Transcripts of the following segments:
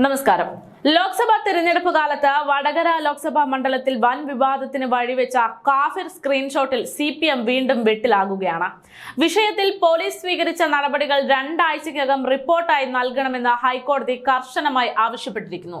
നമസ്കാരം. ലോക്സഭാ തിരഞ്ഞെടുപ്പ് കാലത്ത് വടകര ലോക്സഭാ മണ്ഡലത്തിൽ വൻ വിവാദത്തിന് വഴിവെച്ച കാഫിർ സ്ക്രീൻഷോട്ടിൽ സി പി എം വീണ്ടും വെട്ടിലാകുകയാണ്. വിഷയത്തിൽ പോലീസ് സ്വീകരിച്ച നടപടികൾ രണ്ടാഴ്ചയ്ക്കകം റിപ്പോർട്ടായി നൽകണമെന്ന് ഹൈക്കോടതി കർശനമായി ആവശ്യപ്പെട്ടിരിക്കുന്നു.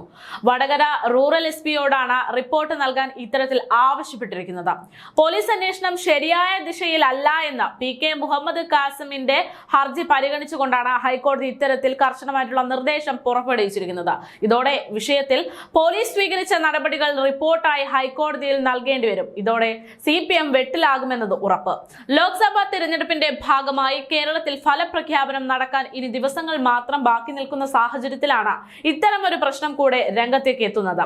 വടകര റൂറൽ എസ് പിയോടാണ് റിപ്പോർട്ട് നൽകാൻ ഇത്തരത്തിൽ ആവശ്യപ്പെട്ടിരിക്കുന്നത്. പോലീസ് അന്വേഷണം ശരിയായ ദിശയിലല്ല എന്ന് പി കെ മുഹമ്മദ് കാസിമിന്റെ ഹർജി പരിഗണിച്ചുകൊണ്ടാണ് ഹൈക്കോടതി ഇത്തരത്തിൽ കർശനമായിട്ടുള്ള നിർദ്ദേശം പുറപ്പെടുവിച്ചിരിക്കുന്നത്. ഇതോടെ വിഷയത്തിൽ പോലീസ് സ്വീകരിച്ച നടപടികൾ റിപ്പോർട്ടായി ഹൈക്കോടതിയിൽ നൽകേണ്ടി വരും. ഇതോടെ സി പി എം വെട്ടിലാകുമെന്നത് ഉറപ്പ്. ലോക്സഭാ തിരഞ്ഞെടുപ്പിന്റെ ഭാഗമായി കേരളത്തിൽ ഫലപ്രഖ്യാപനം നടക്കാൻ ഇനി ദിവസങ്ങൾ മാത്രം ബാക്കി നിൽക്കുന്ന സാഹചര്യത്തിലാണ് ഇത്തരമൊരു പ്രശ്നം കൂടെ രംഗത്തേക്ക് എത്തുന്നത്.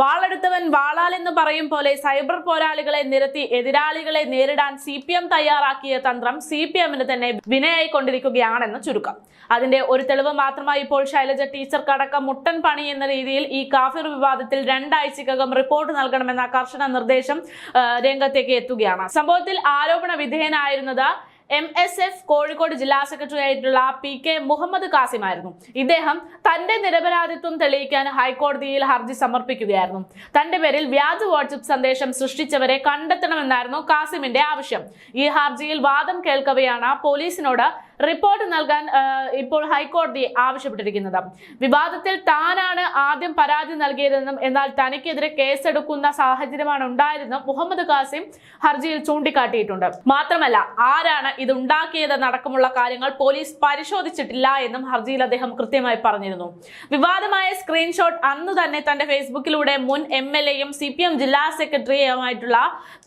വാളെടുത്തവൻ വാളാൽ എന്ന് പറയും പോലെ സൈബർ പോരാളികളെ നിരത്തി എതിരാളികളെ നേരിടാൻ സി പി എം തയ്യാറാക്കിയ തന്ത്രം സി പി എമ്മിന് തന്നെ വിനയായിക്കൊണ്ടിരിക്കുകയാണെന്ന് ചുരുക്കം. അതിന്റെ ഒരു തെളിവ് മാത്രമായി ഇപ്പോൾ ശൈലജ ടീച്ചർക്കടക്കം മുട്ടൻ പണി എന്ന രീതിയിൽ ഈ കാഫിർ വിവാദത്തിൽ രണ്ടാഴ്ചക്കകം റിപ്പോർട്ട് നൽകണമെന്ന കർശന നിർദ്ദേശം രംഗത്തേക്ക് എത്തുകയാണ്. സംഭവത്തിൽ ആരോപണ വിധേയനായിരുന്നത് എം എസ് എഫ് കോഴിക്കോട് ജില്ലാ സെക്രട്ടറി ആയിട്ടുള്ള പി കെ മുഹമ്മദ് കാസിമായിരുന്നു ഇദ്ദേഹം തന്റെ നിരപരാധിത്വം തെളിയിക്കാൻ ഹൈക്കോടതിയിൽ ഹർജി സമർപ്പിക്കുകയായിരുന്നു. തന്റെ പേരിൽ വ്യാജ വാട്സപ്പ് സന്ദേശം സൃഷ്ടിച്ചവരെ കണ്ടെത്തണമെന്നായിരുന്നു കാസിമിന്റെ ആവശ്യം. ഈ ഹർജിയിൽ വാദം കേൾക്കവെയാണ് പോലീസിനോട് റിപ്പോർട്ട് നൽകാൻ ഇപ്പോൾ ഹൈക്കോടതി ആവശ്യപ്പെട്ടിരിക്കുന്നത്. വിവാദത്തിൽ താനാണ് ആദ്യം പരാതി നൽകിയതെന്നും എന്നാൽ തനിക്കെതിരെ കേസെടുക്കുന്ന സാഹചര്യമാണ് ഉണ്ടായതെന്നും മുഹമ്മദ് കാസിം ഹർജിയിൽ ചൂണ്ടിക്കാട്ടിയിട്ടുണ്ട്. മാത്രമല്ല ആരാണ് ഇത് ഉണ്ടാക്കിയതെന്നടക്കമുള്ള കാര്യങ്ങൾ പോലീസ് പരിശോധിച്ചിട്ടില്ല എന്നും ഹർജിയിൽ അദ്ദേഹം കൃത്യമായി പറഞ്ഞിരുന്നു. വിവാദമായ സ്ക്രീൻഷോട്ട് അന്ന് തന്നെ തന്റെ ഫേസ്ബുക്കിലൂടെ മുൻ എം എൽ എയും സി പി എം ജില്ലാ സെക്രട്ടറിയുമായിട്ടുള്ള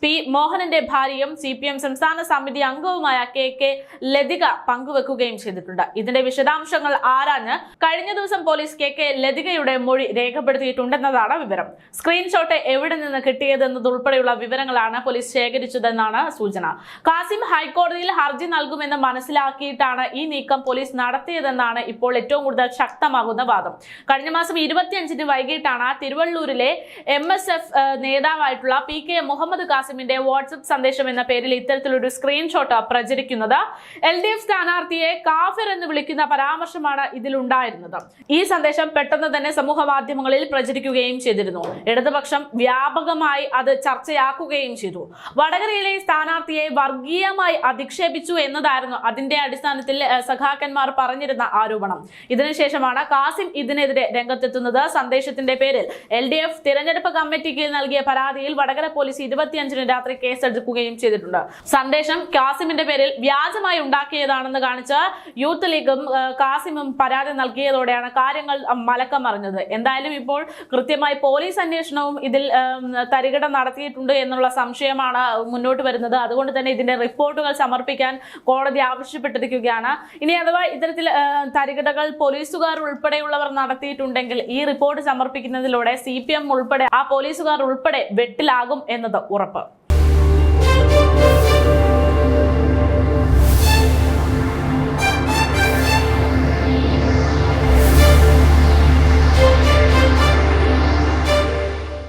പി മോഹനന്റെ ഭാര്യയും സി പി എം സംസ്ഥാന സമിതി അംഗവുമായ കെ കെ ലതിക പങ്കുവെക്കുകയും ചെയ്തിട്ടുണ്ട്. ഇതിന്റെ വിശദാംശങ്ങൾ ആരാഞ്ഞ് കഴിഞ്ഞ ദിവസം പോലീസ് കെ കെ ലതികയുടെ മൊഴി രേഖപ്പെടുത്തിയിട്ടുണ്ടെന്നതാണ് വിവരം. സ്ക്രീൻഷോട്ട് എവിടെ നിന്ന് കിട്ടിയതെന്നതുൾപ്പെടെയുള്ള വിവരങ്ങളാണ് പോലീസ് ശേഖരിച്ചതെന്നാണ് സൂചന. കാസിം ഹൈക്കോടതിയിൽ ഹർജി നൽകുമെന്ന് മനസ്സിലാക്കിയിട്ടാണ് ഈ നീക്കം പോലീസ് നടത്തിയതെന്നാണ് ഇപ്പോൾ ഏറ്റവും കൂടുതൽ ശക്തമാകുന്ന വാദം. കഴിഞ്ഞ മാസം ഇരുപത്തിയഞ്ചിന് വൈകിട്ടാണ് തിരുവള്ളൂരിലെ എം എസ് എഫ് നേതാവായിട്ടുള്ള പി കെ മുഹമ്മദ് കാസിമിന്റെ വാട്സപ്പ് സന്ദേശം എന്ന പേരിൽ ഇത്തരത്തിലൊരു സ്ക്രീൻഷോട്ട് പ്രചരിക്കുന്നത്. എൽ ഡി എഫ് സ്ഥാനാർത്ഥിയെ കാഫിർ എന്ന് വിളിക്കുന്ന പരാമർശമാണ് ഇതിലുണ്ടായിരുന്നത്. ഈ സന്ദേശം പെട്ടെന്ന് തന്നെ സമൂഹ മാധ്യമങ്ങളിൽ പ്രചരിക്കുകയും ചെയ്തിരുന്നു. ഇടതുപക്ഷം വ്യാപകമായി അത് ചർച്ചയാക്കുകയും ചെയ്തു. വടകരയിലെ സ്ഥാനാർത്ഥിയെ വർഗീയമായി അധിക്ഷേപിച്ചു എന്നതായിരുന്നു അതിന്റെ അടിസ്ഥാനത്തിൽ സഖാക്കന്മാർ പറഞ്ഞിരുന്ന ആരോപണം. ഇതിനുശേഷമാണ് കാസിം ഇതിനെതിരെ രംഗത്തെത്തുന്നത്. സന്ദേശത്തിന്റെ പേരിൽ എൽ ഡി എഫ് തിരഞ്ഞെടുപ്പ് കമ്മിറ്റിക്ക് നൽകിയ പരാതിയിൽ വടകര പോലീസ് ഇരുപത്തിയഞ്ചിന് രാത്രി കേസെടുക്കുകയും ചെയ്തിട്ടുണ്ട്. സന്ദേശം കാസിമിന്റെ പേരിൽ വ്യാജമായി ഉണ്ടാക്കിയതാണെന്ന് കാണിച്ച് യൂത്ത് ലീഗും കാസിമും പരാതി നൽകിയതോടെയാണ് കാര്യങ്ങൾ മലക്കം മറിഞ്ഞത് എന്തായാലും ഇപ്പോൾ കൃത്യമായി പോലീസ് അന്വേഷണവും ഇതിൽ തരികിട നടത്തിയിട്ടുണ്ട് എന്നുള്ള സംശയമാണ് മുന്നോട്ട് വരുന്നത്. അതുകൊണ്ട് തന്നെ ഇതിന്റെ റിപ്പോർട്ടുകൾ സമർപ്പിക്കാൻ കോടതി ആവശ്യപ്പെട്ടിരിക്കുകയാണ്. ഇനി അഥവാ ഇത്തരത്തിൽ തരികിടകൾ പോലീസുകാർ ഉൾപ്പെടെയുള്ളവർ നടത്തിയിട്ടുണ്ടെങ്കിൽ ഈ റിപ്പോർട്ട് സമർപ്പിക്കുന്നതിലൂടെ സി ഉൾപ്പെടെ ആ പോലീസുകാർ ഉൾപ്പെടെ വെട്ടിലാകും എന്നത് ഉറപ്പ്.